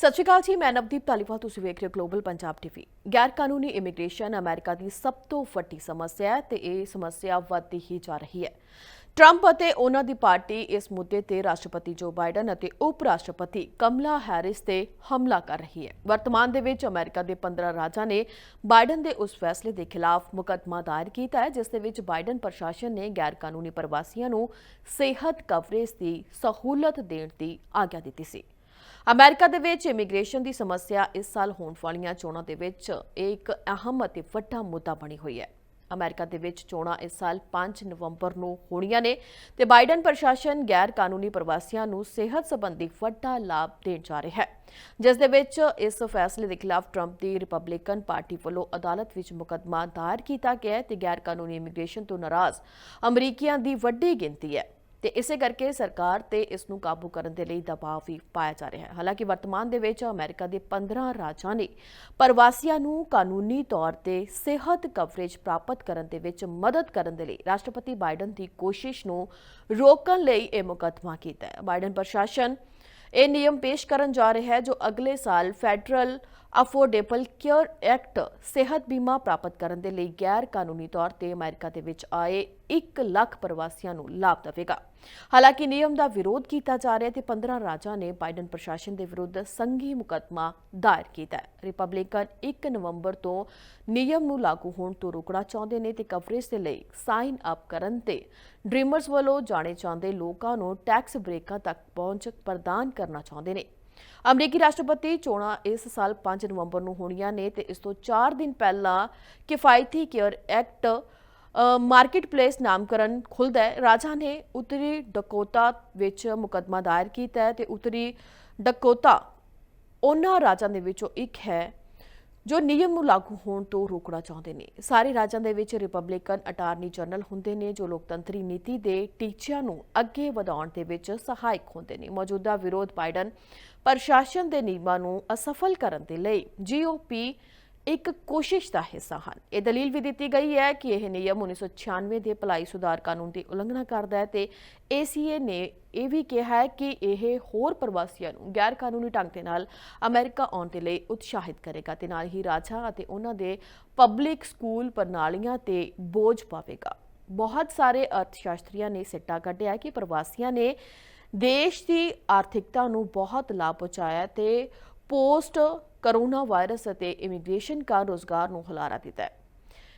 ਸਤਿ ਸ਼੍ਰੀ ਅਕਾਲ ਜੀ, ਮੈਂ ਨਵਦੀਪ ਧਾਲੀਵਾਲ, ਤੁਸੀਂ ਵੇਖ ਰਹੇ ਹੋ ਗਲੋਬਲ ਪੰਜਾਬ ਟੀਵੀ ਗੈਰ ਕਾਨੂੰਨੀ ਇਮੀਗ੍ਰੇਸ਼ਨ ਅਮਰੀਕਾ ਦੀ ਸਭ ਤੋਂ ਵੱਡੀ ਸਮੱਸਿਆ ਹੈ ਤੇ ਇਹ ਸਮੱਸਿਆ ਵੱਧਦੀ ਹੀ ਜਾ ਰਹੀ ਹੈ। ਟਰੰਪ ਅਤੇ ਉਹਨਾਂ ਦੀ ਪਾਰਟੀ ਇਸ ਮੁੱਦੇ ਤੇ ਰਾਸ਼ਟਰਪਤੀ ਜੋ ਬਾਈਡਨ ਅਤੇ ਉਪ ਰਾਸ਼ਟਰਪਤੀ ਕਮਲਾ ਹੈਰਿਸ ਤੇ ਹਮਲਾ ਕਰ ਰਹੀ ਹੈ। ਵਰਤਮਾਨ ਦੇ ਵਿੱਚ ਅਮਰੀਕਾ ਦੇ 15 ਰਾਜਾਂ ਨੇ ਬਾਈਡਨ ਦੇ ਉਸ ਫੈਸਲੇ ਦੇ ਖਿਲਾਫ ਮੁਕੱਦਮਾ ਦਾਇਰ ਕੀਤਾ ਹੈ, ਜਿਸ ਦੇ ਵਿੱਚ ਬਾਈਡਨ ਪ੍ਰਸ਼ਾਸਨ ਨੇ ਗੈਰ ਕਾਨੂੰਨੀ ਪ੍ਰਵਾਸੀਆਂ ਨੂੰ ਸਿਹਤ ਕਵਰੇਜ ਦੀ ਸਹੂਲਤ ਦੇਣ ਦੀ ਆਗਿਆ ਦਿੱਤੀ ਸੀ। ਅਮਰੀਕਾ ਦੇ ਵਿੱਚ ਇਮੀਗ੍ਰੇਸ਼ਨ ਦੀ ਸਮੱਸਿਆ ਇਸ ਸਾਲ ਹੋਣ ਵਾਲੀਆਂ ਚੋਣਾਂ ਦੇ ਵਿੱਚ ਇਹ ਇੱਕ ਅਹਿਮ ਅਤੇ ਵੱਡਾ ਮੁੱਦਾ ਬਣੀ ਹੋਈ ਹੈ। ਅਮਰੀਕਾ ਦੇ ਵਿੱਚ ਚੋਣਾਂ ਇਸ ਸਾਲ 5 ਨਵੰਬਰ ਨੂੰ ਹੋਣੀਆਂ ਨੇ ਤੇ ਬਾਈਡਨ ਪ੍ਰਸ਼ਾਸਨ ਗੈਰ ਕਾਨੂੰਨੀ ਪ੍ਰਵਾਸੀਆਂ ਨੂੰ ਸਿਹਤ ਸੰਬੰਧੀ ਵੱਡਾ ਲਾਭ ਦੇਣ ਜਾ ਰਿਹਾ ਹੈ। ਜਿਸ ਦੇ ਵਿੱਚ ਇਸ ਫੈਸਲੇ ਦੇ ਖਿਲਾਫ ਟਰੰਪ ਦੀ ਰਿਪਬਲਿਕਨ ਪਾਰਟੀ ਵੱਲੋਂ ਅਦਾਲਤ ਵਿੱਚ ਮੁਕੱਦਮਾ ਦਾਇਰ ਕੀਤਾ ਗਿਆ ਹੈ ਤੇ ਗੈਰ ਕਾਨੂੰਨੀ ਇਮੀਗ੍ਰੇਸ਼ਨ ਤੋਂ ਨਾਰਾਜ਼ ਅਮਰੀਕੀਆਂ ਦੀ ਵੱਡੀ ਗਿਣਤੀ ਹੈ। ਤੇ ਇਸੇ ਕਰਕੇ ਸਰਕਾਰ ਤੇ ਇਸ ਨੂੰ ਕਾਬੂ ਕਰਨ ਦੇ ਲਈ ਦਬਾਅ ਵੀ ਪਾਇਆ ਜਾ ਰਿਹਾ ਹੈ। ਹਾਲਾਂਕਿ ਵਰਤਮਾਨ ਦੇ ਵਿੱਚ ਅਮਰੀਕਾ ਦੇ 15 ਰਾਜਾਂ ਨੇ ਪ੍ਰਵਾਸੀਆਂ ਨੂੰ ਕਾਨੂੰਨੀ ਤੌਰ ਤੇ ਸਿਹਤ ਕਵਰੇਜ ਪ੍ਰਾਪਤ ਕਰਨ ਦੇ ਵਿੱਚ ਮਦਦ ਕਰਨ ਦੇ ਲਈ ਰਾਸ਼ਟਰਪਤੀ ਬਾਈਡਨ ਦੀ ਕੋਸ਼ਿਸ਼ ਨੂੰ ਰੋਕਣ ਲਈ ਇਹ ਮੁਕੱਦਮਾ ਕੀਤਾ ਹੈ। ਬਾਈਡਨ ਪ੍ਰਸ਼ਾਸਨ ਇਹ ਨਿਯਮ ਪੇਸ਼ ਕਰਨ ਜਾ ਰਿਹਾ ਹੈ ਜੋ ਅਗਲੇ ਸਾਲ ਫੈਡਰਲ ਅਫੋਰਡੇਬਲ ਕੇਅਰ ਐਕਟ ਸਿਹਤ ਬੀਮਾ ਪ੍ਰਾਪਤ ਕਰਨ ਦੇ ਲਈ ਗੈਰ ਕਾਨੂੰਨੀ ਤੌਰ ਤੇ ਅਮਰੀਕਾ ਦੇ ਵਿੱਚ ਆਏ 1 ਲੱਖ ਪ੍ਰਵਾਸੀਆਂ ਨੂੰ ਲਾਭ ਦੇਵੇਗਾ। ਹਾਲਾਂਕਿ ਨਿਯਮ ਦਾ ਵਿਰੋਧ ਕੀਤਾ ਜਾ ਰਿਹਾ ਹੈ ਤੇ 15 ਰਾਜਾਂ ਨੇ ਬਾਈਡਨ ਪ੍ਰਸ਼ਾਸਨ ਦੇ ਵਿਰੁੱਧ ਸੰਘੀ ਮੁਕੱਦਮਾ ਦਾਇਰ ਕੀਤਾ ਹੈ। ਰਿਪਬਲਿਕਨ 1 ਨਵੰਬਰ ਤੋਂ ਨਿਯਮ ਨੂੰ ਲਾਗੂ ਹੋਣ ਤੋਂ ਰੋਕਣਾ ਚਾਹੁੰਦੇ ਨੇ ਤੇ ਕਵਰੇਜ ਦੇ ਲਈ ਸਾਈਨ ਅਪ ਕਰਨ ਤੇ ਡ੍ਰੀਮਰਸ ਵੱਲੋਂ ਜਾਣੇ ਜਾਂਦੇ ਲੋਕਾਂ ਨੂੰ ਟੈਕਸ ਬ੍ਰੇਕਾਂ ਤੱਕ ਪਹੁੰਚ ਪ੍ਰਦਾਨ ਕਰਨਾ ਚਾਹੁੰਦੇ ਨੇ। ਅਮਰੀਕੀ ਰਾਸ਼ਟਰਪਤੀ ਚੋਣਾਂ ਇਸ ਸਾਲ 5 ਨਵੰਬਰ ਨੂੰ ਹੋਣੀਆਂ ਨੇ ਤੇ ਇਸ ਤੋਂ 4 ਦਿਨ ਪਹਿਲਾਂ ਕਿਫਾਇਤੀ ਕੇਅਰ ਐਕਟ ਮਾਰਕੀਟ ਪਲੇਸ ਨਾਮਕਰਨ ਖੁੱਲਦਾ ਹੈ। ਰਾਜਾ ਨੇ ਉੱਤਰੀ ਡਕੋਟਾ ਵਿੱਚ ਮੁਕੱਦਮਾ ਦਾਇਰ ਕੀਤਾ ਹੈ ਤੇ ਉੱਤਰੀ ਡਕੋਟਾ ਉਹਨਾਂ ਰਾਜਾਂ ਦੇ ਵਿੱਚੋਂ ਇੱਕ ਹੈ ਜੋ ਨਿਯਮ ਨੂੰ ਲਾਗੂ ਹੋਣ ਤੋਂ ਰੋਕਣਾ ਚਾਹੁੰਦੇ ਨੇ। ਸਾਰੇ ਰਾਜਾਂ ਦੇ ਵਿੱਚ ਰਿਪਬਲਿਕਨ ਅਟਾਰਨੀ ਜਨਰਲ ਹੁੰਦੇ ਨੇ, ਜੋ ਲੋਕਤੰਤਰੀ ਨੀਤੀ ਦੇ ਟੀਚਿਆਂ ਨੂੰ ਅੱਗੇ ਵਧਾਉਣ ਦੇ ਵਿੱਚ ਸਹਾਇਕ ਹੁੰਦੇ ਨੇ। ਮੌਜੂਦਾ ਵਿਰੋਧ ਬਾਈਡਨ ਪ੍ਰਸ਼ਾਸਨ ਦੇ ਨਿਯਮਾਂ ਨੂੰ ਅਸਫਲ ਕਰਨ ਦੇ ਲਈ ਜੀਓਪੀ ਇੱਕ ਕੋਸ਼ਿਸ਼ ਦਾ ਹਿੱਸਾ ਹਨ। ਇਹ ਦਲੀਲ ਵੀ ਦਿੱਤੀ ਗਈ ਹੈ ਕਿ ਇਹ ਨਿਯਮ 1996 ਦੇ ਭਲਾਈ ਸੁਧਾਰ ਕਾਨੂੰਨ ਦੀ ਉਲੰਘਣਾ ਕਰਦਾ ਹੈ ਤੇ ACA ਨੇ ਇਹ ਵੀ ਕਿਹਾ ਹੈ ਕਿ ਇਹ ਹੋਰ ਪ੍ਰਵਾਸੀਆਂ ਨੂੰ ਗੈਰ ਕਾਨੂੰਨੀ ਢੰਗ ਦੇ ਨਾਲ ਅਮਰੀਕਾ ਆਉਣ ਦੇ ਲਈ ਉਤਸ਼ਾਹਿਤ ਕਰੇਗਾ ਤੇ ਨਾਲ ਹੀ ਰਾਜਾਂ ਅਤੇ ਉਹਨਾਂ ਦੇ ਪਬਲਿਕ ਸਕੂਲ ਪ੍ਰਣਾਲੀਆਂ ਤੇ ਬੋਝ ਪਾਵੇਗਾ। ਬਹੁਤ ਸਾਰੇ ਅਰਥਸ਼ਾਸਤਰੀਆਂ ਨੇ ਸਿੱਟਾ ਕੱਢਿਆ ਕਿ ਪ੍ਰਵਾਸੀਆਂ ਨੇ ਦੇਸ਼ ਦੀ ਆਰਥਿਕਤਾ ਨੂੰ ਬਹੁਤ ਲਾਭ ਪਹੁੰਚਾਇਆ ਤੇ ਪੋਸਟ ਕਰੋਨਾ ਵਾਇਰਸ ਅਤੇ ਇਮੀਗ੍ਰੇਸ਼ਨ ਕਾਰਨ ਰੋਜ਼ਗਾਰ ਨੂੰ ਹਲਾਰਾ ਦਿੱਤਾ ਹੈ।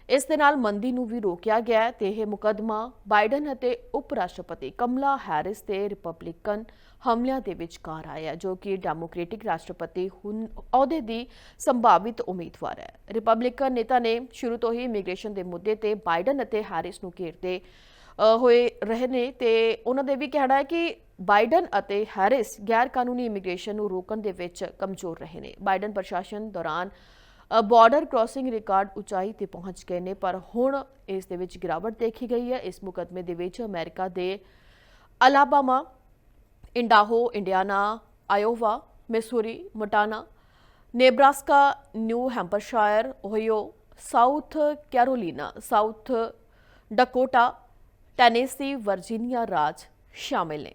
ਇਸ ਦੇ ਨਾਲ ਮੰਦੀ ਨੂੰ ਵੀ ਰੋਕਿਆ ਗਿਆ ਹੈ ਤੇ ਇਹ ਮੁਕੱਦਮਾ ਬਾਈਡਨ ਅਤੇ ਉਪ ਰਾਸ਼ਟਰਪਤੀ ਕਮਲਾ ਹੈਰਿਸ ਤੇ ਰਿਪਬਲਿਕਨ ਹਮਲਿਆਂ ਦੇ ਵਿਚਕਾਰ ਆਇਆ ਜੋ ਕਿ ਡੈਮੋਕ੍ਰੈਟਿਕ ਰਾਸ਼ਟਰਪਤੀ ਹੁਣ ਅਹੁਦੇ ਦੀ ਸੰਭਾਵਿਤ ਉਮੀਦਵਾਰ ਹੈ। ਰਿਪਬਲਿਕਨ ਨੇਤਾ ਨੇ ਸ਼ੁਰੂ ਤੋਂ ਹੀ ਇਮੀਗ੍ਰੇਸ਼ਨ ਦੇ ਮੁੱਦੇ ਤੇ ਬਾਈਡਨ ਅਤੇ ਹੈਰਿਸ ਨੂੰ ਘੇਰਦੇ ਹੋਏ ਰਹੇ ਨੇ ਤੇ ਉਹਨਾਂ ਦੇ ਵੀ ਕਹਿਣਾ ਹੈ ਕਿ ਬਾਈਡਨ ਅਤੇ ਹੈਰਿਸ ਗੈਰ ਕਾਨੂੰਨੀ ਇਮੀਗ੍ਰੇਸ਼ਨ ਨੂੰ ਰੋਕਣ ਦੇ ਵਿੱਚ ਕਮਜ਼ੋਰ ਰਹੇ ਨੇ। ਬਾਈਡਨ ਪ੍ਰਸ਼ਾਸਨ ਦੌਰਾਨ ਬਾਰਡਰ ਕ੍ਰਾਸਿੰਗ ਰਿਕਾਰਡ ਉਚਾਈ ਤੇ ਪਹੁੰਚ ਗਏ ਨੇ, ਪਰ ਹੁਣ ਇਸ ਦੇ ਵਿੱਚ ਗਿਰਾਵਟ ਦੇਖੀ ਗਈ ਹੈ। ਇਸ ਮੁਕਦਮੇ ਦੇ ਵਿੱਚ ਅਮਰੀਕਾ ਦੇ Alabama, Idaho, Indiana, Iowa, Missouri, Montana, Nebraska, New Hampshire, Ohio, South Carolina, South Dakota, Tennessee, Virginia ਰਾਜ ਸ਼ਾਮਿਲ ਨੇ।